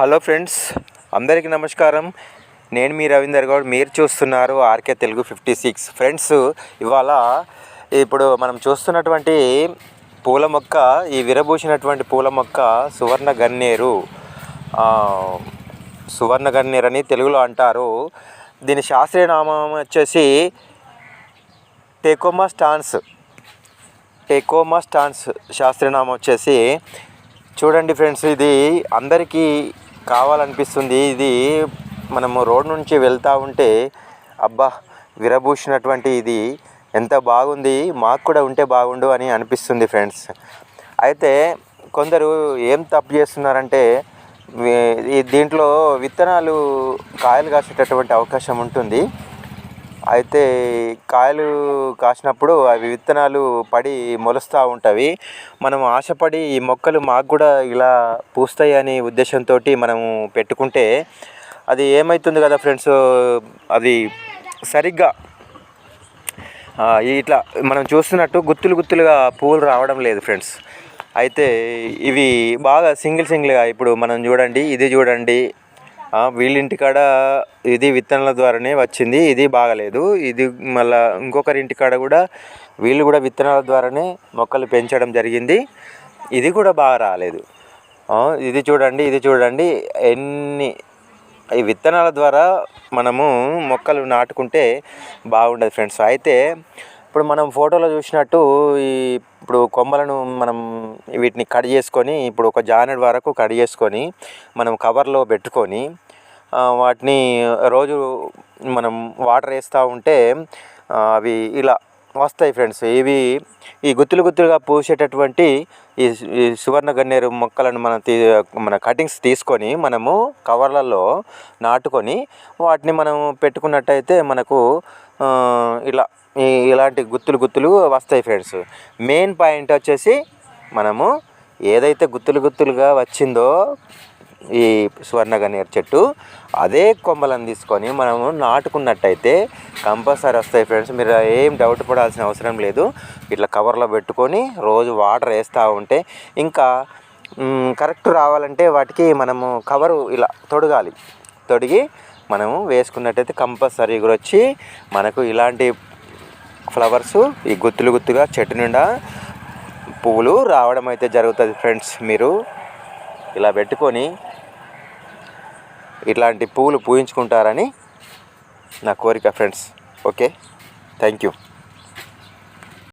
Hello friends అందరికీ నమస్కారం. నేను మీ రవీందర్ గౌడ్. మీరు చూస్తున్నారు RK Telugu fifty six. Friends ఇవాళ ఇప్పుడు మనం చూస్తున్నటువంటి పూల మొక్క ఈ విరబూసినటువంటి పూల మొక్క సువర్ణ గన్నేరు. సువర్ణ గన్నేరు అని తెలుగులో అంటారు. దీని శాస్త్రీయ నామం వచ్చేసి టెకోమా స్టాన్స్. టెకోమా స్టాన్స్ శాస్త్రనామం వచ్చేసి. చూడండి ఫ్రెండ్స్ ఇది అందరికీ కావాలనిపిస్తుంది. ఇది మనము రోడ్ నుంచి వెళ్తూ ఉంటే అబ్బా విరబూసినటువంటి ఇది ఎంత బాగుంది మాకు కూడా ఉంటే బాగుండు అని అనిపిస్తుంది ఫ్రెండ్స్. అయితే కొందరు ఏం తప్పు చేస్తున్నారంటే దీంట్లో విత్తనాలు కాయలు కాసేటటువంటి అవకాశం ఉంటుంది. అయితే కాయలు కాసినప్పుడు అవి విత్తనాలు పడి మొలుస్తూ ఉంటవి. మనం ఆశపడి ఈ మొక్కలు మాకు కూడా ఇలా పూస్తాయి అనే ఉద్దేశంతో మనము పెట్టుకుంటే అది ఏమవుతుంది కదా ఫ్రెండ్స్? అది సరిగ్గా ఇట్లా మనం చూస్తున్నట్టు గుత్తులు గుత్తులుగా పువ్వులు రావడం లేదు ఫ్రెండ్స్. అయితే ఇవి బాగా సింగిల్ సింగిల్గా ఇప్పుడు మనం చూడండి ఇది చూడండి వీళ్ళింటికాడ ఇది విత్తనాల ద్వారానే వచ్చింది ఇది బాగలేదు. ఇది మళ్ళా ఇంకొకరి ఇంటికాడ కూడా వీళ్ళు కూడా విత్తనాల ద్వారానే మొక్కలు పెంచడం జరిగింది. ఇది కూడా బాగా రాలేదు. ఇది చూడండి ఇది చూడండి. ఎన్ని ఈ విత్తనాల ద్వారా మనము మొక్కలు నాటుకుంటే బాగుండదు ఫ్రెండ్స్. అయితే ఇప్పుడు మనం ఫోటోలో చూసినట్టు ఈ ఇప్పుడు కొమ్మలను మనం వీటిని కట్ చేసుకొని ఇప్పుడు ఒక జానెడ్ వరకు కట్ చేసుకొని మనం కవర్లో పెట్టుకొని వాటిని రోజు మనం వాటర్ వేస్తూ ఉంటే అవి ఇలా వస్తాయి ఫ్రెండ్స్. ఇవి ఈ గుత్తులు గుత్తులుగా పూసేటటువంటి ఈ ఈ సువర్ణ గన్నేరు మొక్కలను మనం తీ మన కటింగ్స్ తీసుకొని మనము కవర్లలో నాటుకొని వాటిని మనం పెట్టుకున్నట్టయితే మనకు ఇలా ఈ ఇలాంటి గుత్తులు గుత్తులు వస్తాయి ఫ్రెండ్స్. మెయిన్ పాయింట్ వచ్చేసి మనము ఏదైతే గుత్తులు గుత్తులుగా వచ్చిందో ఈ సువర్ణ గన్నేరు చెట్టు అదే కొమ్మలను తీసుకొని మనము నాటుకున్నట్టయితే కంపల్సరీ వస్తాయి ఫ్రెండ్స్. మీరు ఏం డౌట్ పడాల్సిన అవసరం లేదు. ఇట్లా కవర్లో పెట్టుకొని రోజు వాటర్ వేస్తూ ఉంటే ఇంకా కరెక్ట్ రావాలంటే వాటికి మనము కవరు ఇలా తొడగాలి. తొడిగి మనము వేసుకున్నట్టయితే కంపల్సరీ కూడా వచ్చి మనకు ఇలాంటి ఫ్లవర్స్ ఈ గుత్తులు గుత్తుగా చెట్టు నిండా పువ్వులు రావడం అయితే జరుగుతుంది ఫ్రెండ్స్. మీరు ఇలా పెట్టుకొని ఇట్లాంటి పూలు పూయించుకుంటారని నా కోరిక ఫ్రెండ్స్ ఓకే థ్యాంక్ యూ